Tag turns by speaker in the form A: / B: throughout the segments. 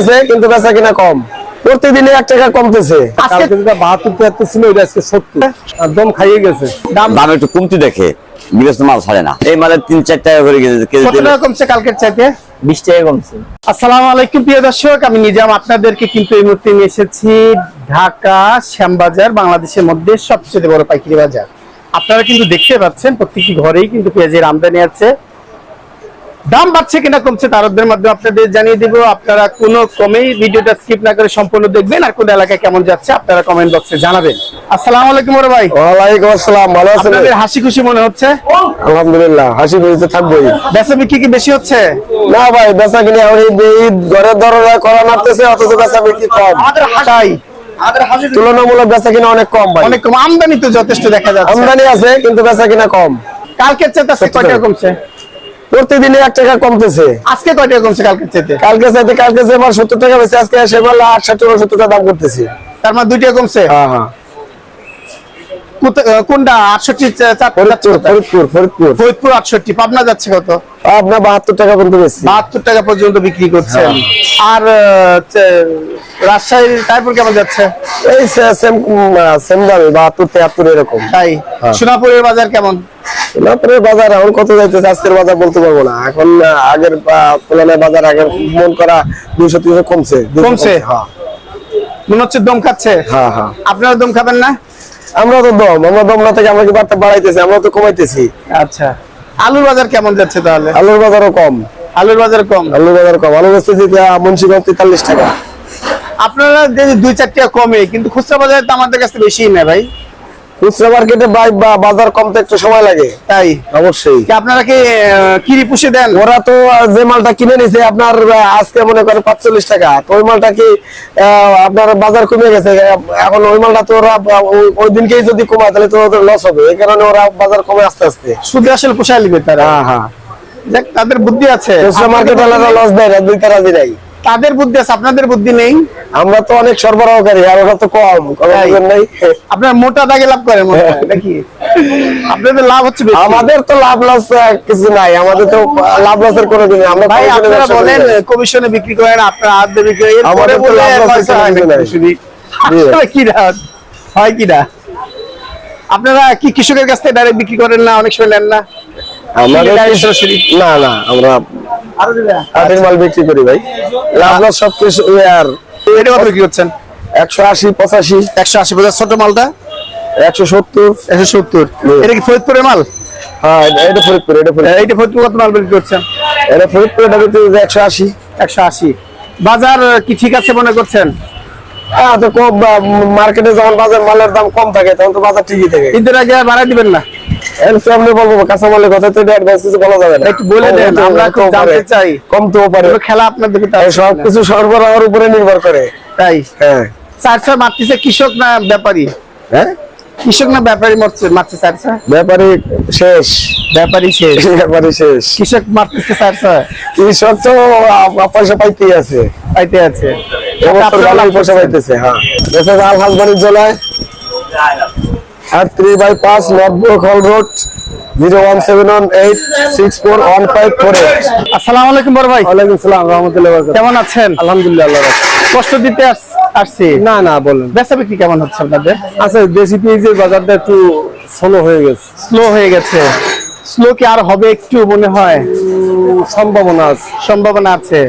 A: আছে কিন্তু বেচা কিনা কম। প্রতিদিনে এক টাকা কমতেছে।
B: আজকে-
A: যেটা বাহাত্তর তিয়াত্তর ছিল এটা আজকে সত্তর। একদম খাইয়ে গেছে।
B: দাম
C: দাম একটু কমতি দেখে গৃহস্থ মাল ছাড়ে না। এই মালের তিন চার টাকা করে কেজি কেজি
B: কত টাকা কমছে কালকের চাইতে?
D: বিশ টাকা কমছে।
B: আসসালামু আলাইকুম প্রিয় দর্শক। আমি নিজাম আপনাদেরকে কিন্তু এই মুহূর্তে নিয়ে এসেছি ঢাকা শ্যামবাজার বাংলাদেশের মধ্যে সবচেয়ে বড় পাইকারি বাজার। আপনারা কিন্তু দেখতে পাচ্ছেন প্রত্যেকটি ঘরেই কিন্তু পেঁয়াজের আমদানি আছে। দাম বাড়ছে কিনা কমছে তারদের মাধ্যমে আপনাদের জানিয়ে দিব। আপনারা কোনো কমেই ভিডিওটা স্কিপ না করে সম্পূর্ণ দেখবেন আর কোন এলাকায় কেমন যাচ্ছে আপনারা কমেন্ট বক্সে জানাবেন। আসসালামু আলাইকুম বড় ভাই।
A: ওয়ালাইকুম আসসালাম ভালো আছেন?
B: আপনাদের হাসি খুশি মনে হচ্ছে?
A: আলহামদুলিল্লাহ হাসি থাকবোই।
B: বেচা বিক্রি কি বেশি হচ্ছে?
A: না ভাই বেচা কিনে ঈদ ঘরের দরজা করা নাড়তেছে অথচ বেচা বিক্রি কম।
B: তাই
A: তুলনামূলক বেচা কিনা অনেক কম ভাই।
B: অনেক কম। আমদানি তো যথেষ্ট দেখা যাচ্ছে।
A: আমদানি আছে কিন্তু বেচা কিনা কম।
B: কালকের চেয়ে আজকে কয় টাকা কমছে?
A: প্রতিদিনে এক টাকা কমতেছে।
B: আজকে কয় টাকা কমছে কালকে চাইতে?
A: কালকে চাইতে কালকে যে আমার সত্তর টাকা বেশি আজকে সে বলল আট ষাট টাকা সত্তর টাকা দাম করতেছি।
B: তার মানে দুই টাকা কমছে?
A: হ্যাঁ হ্যাঁ।
B: কোনটা? আটষট্টি
A: ফরিদপুর ফরিদপুর। ফরিদপুর
B: আটষট্টি পাবনা যাচ্ছে কত?
A: আপনার বাহাত্তর টাকা পর্যন্ত বেশি
B: বাহাত্তর টাকা পর্যন্ত বিক্রি করছেন। আর রাজশাহীর তারপর কেমন যাচ্ছে?
A: এই সেম সেম দামে বাহাত্তর তেহাত্তর এরকম।
B: তাই?
A: হ্যাঁ।
B: সোনাপুরের বাজার কেমন?
A: বাজার এখন কত যাইতেছে আজকের বাজার বলতে পারব না। এখন আগের তুলনায় বাজার আগের মন করা দুইশো তিনশো কমছে। 200
B: কমছে?
A: হ্যাঁ।
B: মনে হচ্ছে দম খাচ্ছে?
A: হ্যাঁ হ্যাঁ।
B: আপনারা দম খাবেন না?
A: আমরা তো দম আমরা দম না থেকে আমরা কি বাড়াইতেছি আমরা তো কমাইতেছি।
B: আচ্ছা। আলুর বাজার কেমন যাচ্ছে তাহলে?
A: আলুর বাজারও কম।
B: আলুর বাজার কম?
A: আলুর বাজার কম। আলু বেচতেছি মুন্সিগঞ্জ তেতাল্লিশ টাকা।
B: আপনারা দুই চার টাকা কমে কিন্তু খুচরা বাজারে তো আমাদের কাছে বেশি না ভাই।
A: খুচরা মার্কেটে বা বাজার কমতে একটু সময় লাগে।
B: তাই?
A: অবশ্যই।
B: আপনারা কি কিরি পুষে দেন?
A: ওরা তো যে মালটা কিনে নিছে আপনার আজকে মনে করেন পাঁচচল্লিশ টাকা। তো ওই মালটা কি আপনার বাজার কমে গেছে? এখন ওই মালটা তো ওরা ওই- দিনকেই যদি কমায় তাহলে তো ওদের লস হবে। এই কারণে ওরা বাজার কমে আস্তে আস্তে।
B: শুধু আসলে পোষায় নিবে তারা।
A: হ্যাঁ হ্যাঁ।
B: তাদের বুদ্ধি আছে।
A: খুচরা মার্কেট লস দেয় না দুই নাই।
B: তাদের বুদ্ধি আছে আপনাদের বুদ্ধি নেই?
A: আমরা তো অনেক সরবরাহকারী আর ওরা তো কম নাই।
B: আপনার মোটা দাগে লাভ করেন। নাকি? আপনাদের লাভ হচ্ছে
A: আমাদের তো লাভ লস কিছু নাই আমাদের তো লাভ লসের কোনো দিন আমরা
B: ভাই আপনারা বলেন কমিশনে বিক্রি করেন আপনারা হাত দিয়ে বিক্রি করেন
A: আমাদের তো লাভ।
B: আসলে কি না হয় কি না? আপনারা কি কৃষকের কাছ থেকে ডাইরেক্ট বিক্রি করেন না অনেক সময় নেন না? সরাসরি?
A: না না আমরা কাঠের মাল বিক্রি করি ভাই। লাভ লস সব কিছু আর
B: এটা কত বিক্রি করছেন
A: একশো আশি পঁচাশি।
B: একশো আশি পঞ্চাশ ছোট মালটা?
A: একশো সত্তর।
B: একশো সত্তর। এটা কি ফরিদপুরের মাল?
A: হ্যাঁ এটা- এটা ফরিদপুর এটা ফরিদপুর।
B: এইটা ফরিদপুর কত মাল বিক্রি করছেন?
A: এটা ফরিদপুর এটা বিক্রি করছে একশো আশি।
B: একশো আশি। বাজার কি ঠিক আছে মনে করছেন?
A: হ্যাঁ তো কম মার্কেটে যখন বাজার মালের দাম কম থাকে তখন তো বাজার ঠিকই থাকে।
B: ঈদের আগে আর বাড়াই দিবেন না?
A: এর বলব কাঁচামালের কথা তো অ্যাডভান্স কিছু বলা যাবে না।
B: একটু বলে দেন, আমরা খুব জানতে চাই।
A: কমতেও পারে
B: খেলা আপনাদের ভিতরে
A: এই
B: আছে
A: সব কিছু সরবরাহের উপরে নির্ভর করে।
B: তাই?
A: হ্যাঁ।
B: চারশো মারতেছে কৃষক না ব্যাপারী?
A: হ্যাঁ?
B: কৃষক না ব্যাপারী মরছে মারছে চারশো
A: ব্যাপারী শেষ।
B: ব্যাপারী শেষ।
A: ব্যাপারী শেষ।
B: কৃষক মারতেছে চারশো
A: কৃষক তো পয়সা পাইতেই আছে।
B: পাইতে আছে।
A: পয়সা পাইতেছে হ্যাঁ। দেশে লাল হাসবাড়ির জেলায়। আর থ্রি বাই পাঁচ নব্বই hall road zero one seven one eight six four one five four eight
B: আসসালামু আলাইকুম বড় ভাই।
A: ওয়ালাইকুম সালাম রহমতুল্লাহ
B: কেমন আছেন?
A: আলহামদুলিল্লাহ
B: কষ্ট দিতে আসছি।
A: না না বলেন।
B: বেচা বিক্রি কেমন হচ্ছে আপনাদের?
A: আচ্ছা দেশি পেঁয়াজের বাজারটা একটু স্লো হয়ে গেছে।
B: স্লো হয়ে গেছে। স্লো কি আর হবে একটু মনে হয়?
A: সম্ভাবনা আছে।
B: সম্ভাবনা আছে।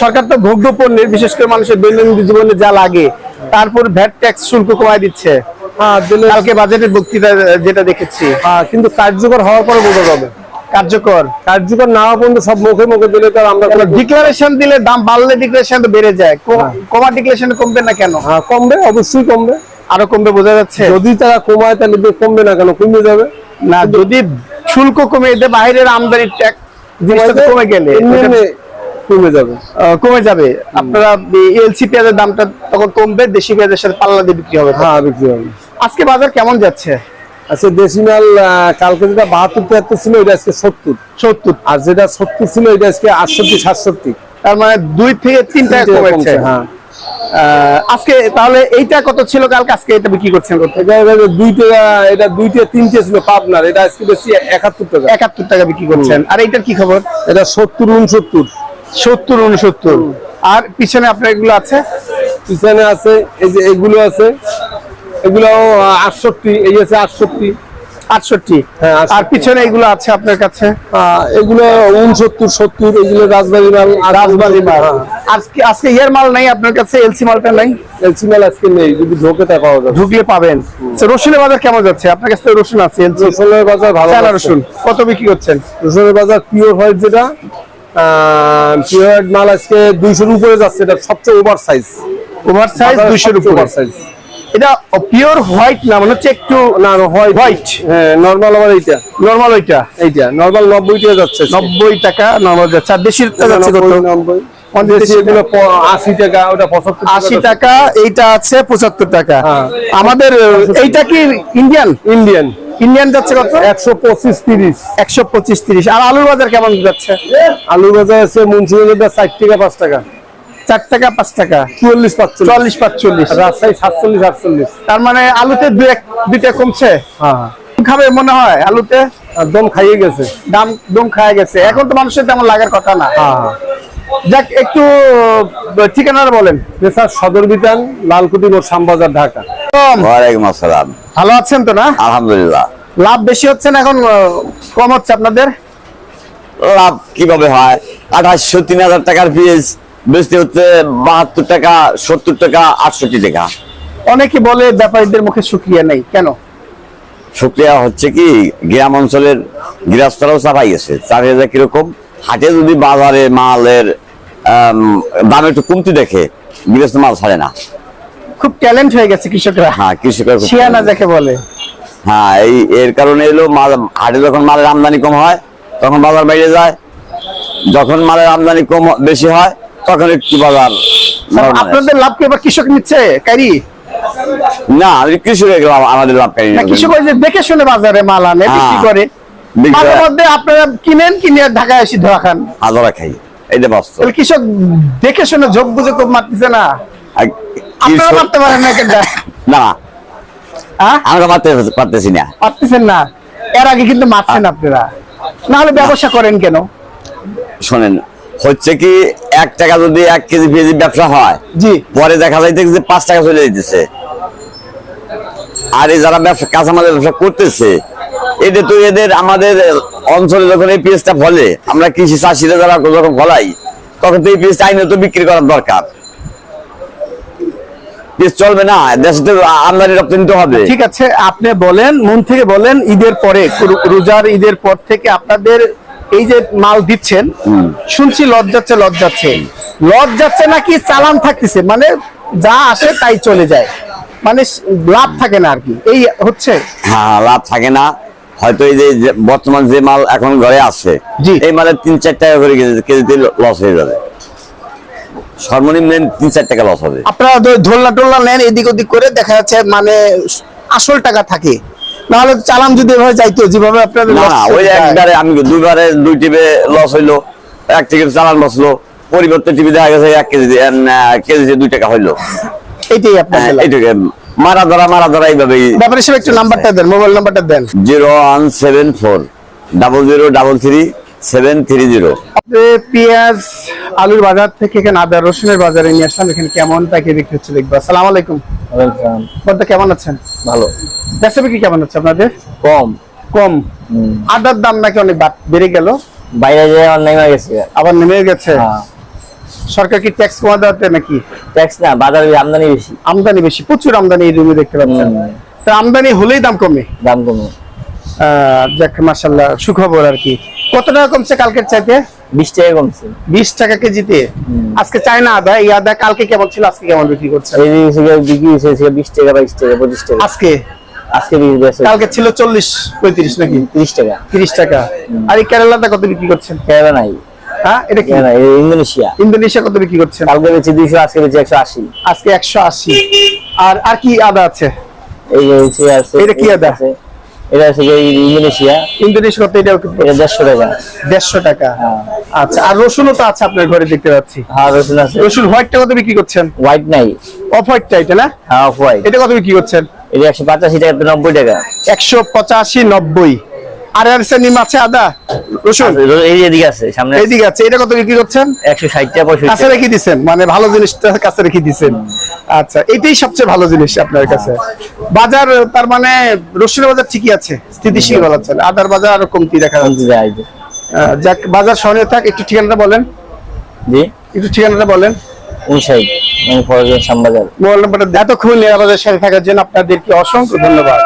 B: সরকার তো ভোগ্য পণ্যের বিশেষ করে মানুষের দৈনন্দিন জীবনে যা লাগে তারপর ভ্যাট ট্যাক্স শুল্ক কমায় দিচ্ছে। কালকে বাজেটের বক্তৃতা যেটা দেখেছি।
A: হ্যাঁ, কিন্তু কার্যকর হওয়ার পরে বোঝা যাবে।
B: কার্যকর।
A: কার্যকর না হওয়া পর্যন্ত সব মুখে মুখে দিলে তো আমরা
B: ডিক্লারেশন দিলে দাম বাড়লে ডিক্লারেশন তো বেড়ে যায়। কমা ডিক্লারেশন কমবে না কেন?
A: হ্যাঁ কমবে অবশ্যই কমবে।
B: আরও কমবে বোঝা যাচ্ছে।
A: যদি তারা কমায় তাহলে কমবে না কেন? কমে যাবে।
B: না যদি শুল্ক কমে দেয় বাইরের আমদানি ট্যাক্স জিনিসটা কমে গেলে
A: কমে যাবে
B: কমে যাবে। আপনারা এলসি পেঁয়াজের দামটা তখন কমবে দেশি পেঁয়াজের সাথে পাল্লা দিয়ে বিক্রি হবে।
A: হ্যাঁ বিক্রি হবে।
B: আজকে বাজার কেমন যাচ্ছে?
A: আচ্ছা কালকে যেটা বাহাত্তর তিয়াত্তর ছিল এটা আজকে সত্তর।
B: সত্তর।
A: আর যেটা সত্তর ছিল এটা আজকে আটষট্টি সাতষট্টি।
B: তার মানে দুই থেকে তিন টাকা কমেছে।
A: হ্যাঁ।
B: আজকে তাহলে এইটা কত ছিল কালকে? আজকে এটা বিক্রি করছেন কত?
A: এটা এটা দুই টাকা এটা দুইটা তিনটে ছিল পাবনার। এটা আজকে বেশি একাত্তর টাকা।
B: একাত্তর টাকা বিক্রি করছেন। আর এইটার কি খবর?
A: এটা সত্তর উনসত্তর।
B: সত্তর উনসত্তর। আর পিছনে আপনার এগুলো আছে?
A: পিছনে আছে এই যে এগুলো আছে এগুলো আটষট্টি এই আছে আটষট্টি।
B: আটষট্টি?
A: হ্যাঁ, 68
B: আর পিছনে এগুলো আছে আপনার কাছে?
A: এগুলো উনসত্তর সত্তর এগুলো রাজবাড়ি মাল
B: রাজবাড়ি মাল।
A: হ্যাঁ।
B: আজকে আজকে ইয়ার মাল নাই আপনার কাছে? এলসি মালটা নাই?
A: এলসি মাল আজকে নেই যদি ঢোকে তা পাওয়া যাবে।
B: ঢুকলে পাবেন। রসুনের বাজার কেমন যাচ্ছে? আপনার কাছে রসুন আছে এলসি।
A: রসুনের বাজার ভালো
B: রসুন কত বিক্রি করছেন?
A: রসুনের বাজার পিওর হোয়াইট যেটা পিওর হোয়াইট মাল আজকে দুইশোর উপরে যাচ্ছে এটা সবচেয়ে ওভার সাইজ
B: ওভার সাইজ দুইশোর উপরে।
A: সাইজ
B: এটা পিওর হোয়াইট না মনে হচ্ছে একটু
A: না হোয়াইট
B: হোয়াইট
A: হ্যাঁ নর্মাল আবার এইটা।
B: নর্মাল ওইটা
A: এইটা নর্মাল নব্বই টাকা যাচ্ছে।
B: নব্বই টাকা নর্মাল যাচ্ছে। আর দেশির যাচ্ছে কত?
A: নব্বই, হ্যাঁ।
B: আমাদের এইটা কি ইন্ডিয়ান
A: ইন্ডিয়ান
B: ইন্ডিয়ান যাচ্ছে কত?
A: একশো পঁচিশ তিরিশ।
B: একশো পঁচিশ তিরিশ। আর আলুর বাজার কেমন যাচ্ছে?
A: আলু বাজার আছে মুন্সিগঞ্জের ষাট টাকা পাঁচ টাকা।
B: চার টাকা পাঁচ টাকা।
A: চুয়াল্লিশ পাঁচচল্লিশ।
B: চল্লিশ পাঁচচল্লিশ।
A: রাজশাহী সাতচল্লিশ আটচল্লিশ।
B: তার মানে আলুতে দু এক দুইটা কমছে?
A: হ্যাঁ।
B: খাবে মনে হয় আলুতে?
A: একদম খাইয়ে গেছে।
B: দাম দম খায় গেছে। এখন তো মানুষের তেমন লাগার কথা না।
A: হ্যাঁ।
B: যাক একটু ঠিকানাটা বলেন।
A: পেশার সদর বিতান লালকুটি মোড় শ্যামবাজার ঢাকা।
B: কম।
C: ওয়ালাইকুম আসসালাম।
B: ভালো আছেন তো না?
C: আলহামদুলিল্লাহ।
B: লাভ বেশি হচ্ছে না এখন কম হচ্ছে আপনাদের?
C: লাভ কীভাবে হয়? আঠাশশো তিন হাজার টাকার পিস বেচতে হচ্ছে বাহাত্তর টাকা সত্তর টাকা আটষট্টি টাকা।
B: অনেকে বলে ব্যাপারীদের মুখে শুকিয়ে নেই কেন?
C: শুক্রিয়া হচ্ছে কি গ্রাম অঞ্চলের গৃহস্থরাও চাপাই গেছে চার হাজার কীরকম? হাটে যদি বাজারে মালের দাম একটু কমতি দেখে গৃহস্থ মাল ছাড়ে না।
B: খুব ট্যালেন্ট হয়ে গেছে কৃষকরা।
C: হ্যাঁ কৃষকের
B: শিয়ানা যাকে বলে।
C: হ্যাঁ এই এর কারণে এলো মাল হাটে যখন মালের আমদানি কম হয় তখন বাজার বাইরে যায়। যখন মালের আমদানি কম বেশি হয় তখন একটু বাজার
B: আপনাদের লাভ কি? এবার কৃষক নিচ্ছে কারি
C: না কৃষকের লাভ আমাদের লাভকারী
B: না
C: না।
B: কৃষক ওই যে দেখে শুনে বাজারে মাল আনে বিক্রি
C: হ্যাঁ।
B: করে। মাঝে মধ্যে আপনারা কিনেন কিনে ঢাকায় এসে ধরা খান?
C: আদরা খাই। এটা বাস্তব
B: কৃষক দেখে শুনে যোগ বুঝে খুব মারতেছে না? আপনারা মারতে পারেন না কেনটা
C: না।
B: হ্যাঁ?
C: আমরা মারতে পারতেছি না।
B: পারতেছেন না? এর আগে কিন্তু মারছেন আপনারা। না হলে ব্যবসা করেন কেন?
C: শোনেন হচ্ছে কি এক টাকা যদি এক কেজি পেঁয়াজি ব্যবসা হয়
B: জি।
C: পরে দেখা যাইতে যে পাঁচ টাকা চলে যেতেছে আর এই যারা ব্যবসা কাঁচামালের ব্যবসা করতেছে এটা তো এদের আমাদের অঞ্চলে যখন এই পেঁয়াজটা ফলে আমরা কৃষি চাষিরা যারা যখন ফলাই তখন তো এই পেঁয়াজটা আইনে তো বিক্রি করার দরকার। চলবে না দেশে তো আমদানি রপ্তানি তো হবে।
B: ঠিক আছে আপনি বলেন মন থেকে বলেন ঈদের পরে রোজার ঈদের পর থেকে আপনাদের এই যে মাল দিচ্ছেন শুনছি লজ যাচ্ছে লজ যাচ্ছে। লজ যাচ্ছে নাকি চালান থাকতেছে মানে যা আসে তাই চলে যায়। মানে লাভ থাকে না আর কি। এই হচ্ছে?
C: হ্যাঁ লাভ থাকে না। হয়তো এই যে বর্তমান যে মাল এখন ঘরে আছে। এই মালের তিন চার টাকা করে কেজি কেজিতে লস হয়ে যাবে। সর্বনিম্ন তিন চার টাকা লস হবে।
B: আপনারা ধ- ধোলনা টোলনা নেন এদিক ওদিক করে দেখা যাচ্ছে মানে আসল টাকা থাকে। নাহলে চালান যদি এভাবে যাইতো যেভাবে আপনাদের
C: না ওই একবারে আমি দুইবারে দুই টিপে লস হইল এক টিকিট চালান বসল পরিবর্তে টিভি দেখা গেছে এক কেজি কেজিতে দুই টাকা হইল।
B: এইটাই
C: হ্যাঁ,
B: আপনাদের লাভ।
C: মারা ধরা মারা ধরা এইভাবেই
B: ব্যাপার হিসেবে একটু নাম্বারটা দেন মোবাইল নাম্বারটা দেন।
C: Zero one seven four double zero double three seven three zero.
B: পেঁয়াজ আলুর বাজার থেকে এখানে আদা রসুনের বাজারে নিয়ে আসলাম এখানে কেমন তাকে বিক্রি হচ্ছে দেখব। আসসালামু আলাইকুম। বলতে কেমন আছেন?
D: ভালো।
B: দেশে বিক্রি কেমন হচ্ছে আপনাদের?
D: কম।
B: কম। আদার দাম নাকি অনেক বেড়ে গেল?
D: বাইরে যে অনলাইন হয়ে গেছে।
B: আবার নেমে গেছে?
D: হ্যাঁ।
B: সরকার কি ট্যাক্স কমা দেওয়াতে নাকি?
D: ট্যাক্স না বাজারে আমদানি বেশি।
B: আমদানি বেশি প্রচুর আমদানি এই রুমে দেখতে পাচ্ছেন। তা আমদানি হলেই দাম কমে?
D: দাম কমে।
B: আহ, যাক মাসাল্লাহ সুখবর আর কি। কত টাকা কমছে কালকের চাইতে?
D: বিশ টাকা কমছে।
B: বিশ টাকা কেজিতে? আজকে চায় না আদা এই আদা কালকে কেমন ছিল আজকে কেমন বিক্রি করছে?
D: বিক্রি হয়েছে বিশ টাকা বাইশ টাকা পঁচিশ টাকা।
B: আজকে?
D: আজকে
B: কালকে ছিল চল্লিশ পঁয়ত্রিশ নাকি?
D: তিরিশ টাকা।
B: তিরিশ টাকা। আর এই কেরালাটা কত বিক্রি করছেন?
D: কেনা নাই।
B: হ্যাঁ এটা কি?
D: ইন্দোনেশিয়া।
B: ইন্দোনেশিয়া কত বিক্রি করছেন?
D: কালকে বেশি দুইশো আজকে বেশি একশো আশি।
B: আজকে একশো আশি। আর আর কি আদা আছে?
D: এই আছে
B: এটা কি আদা?
D: আছে। এটা যে ইন্দোনেশিয়া।
B: ইন্দোনেশিয়া
D: দেড়শো টাকা।
B: দেড়শো টাকা।
D: হ্যাঁ।
B: আচ্ছা আর রসুনও তো আছে আপনার ঘরে দেখতে পাচ্ছি।
D: হ্যাঁ রসুন আছে।
B: রসুন হোয়াইটটা কত বিক্রি করছেন?
D: হোয়াইট নাই।
B: অফ হোয়াইটটা এটা না?
D: হ্যাঁ অফ হোয়াইট।
B: এটা কত বিক্রি করছেন?
D: এটা একশো পঁচাশি টাকা নব্বই টাকা।
B: একশো পঁচাশি নব্বই। আর আর নিম আছে আদা রসুন?
D: এই এদিকে আছে সামনে
B: এইদিকে আছে এটা কত বিক্রি করছেন?
D: একশো ষাট টাকা পঁয়ষট্টি
B: কাছে রেখে দিচ্ছেন মানে ভালো জিনিসটা কাছে রেখে দিচ্ছেন আচ্ছা এটাই সবচেয়ে ভালো জিনিস আপনার কাছে। বাজার তার মানে রসুনের বাজার ঠিকই আছে স্থিতিশীল বলা চলে। আদার বাজার আরও কমতি দেখা যাচ্ছে। যাক বাজার শহরে থাক একটু ঠিকানাটা বলেন।
D: জি?
B: একটু ঠিকানাটা বলেন।
D: শ্যামবাজার।
B: মোবাইল নাম্বারটা এতক্ষণ নিরাপদের সাথে থাকার জন্য আপনাদেরকে অসংখ্য ধন্যবাদ।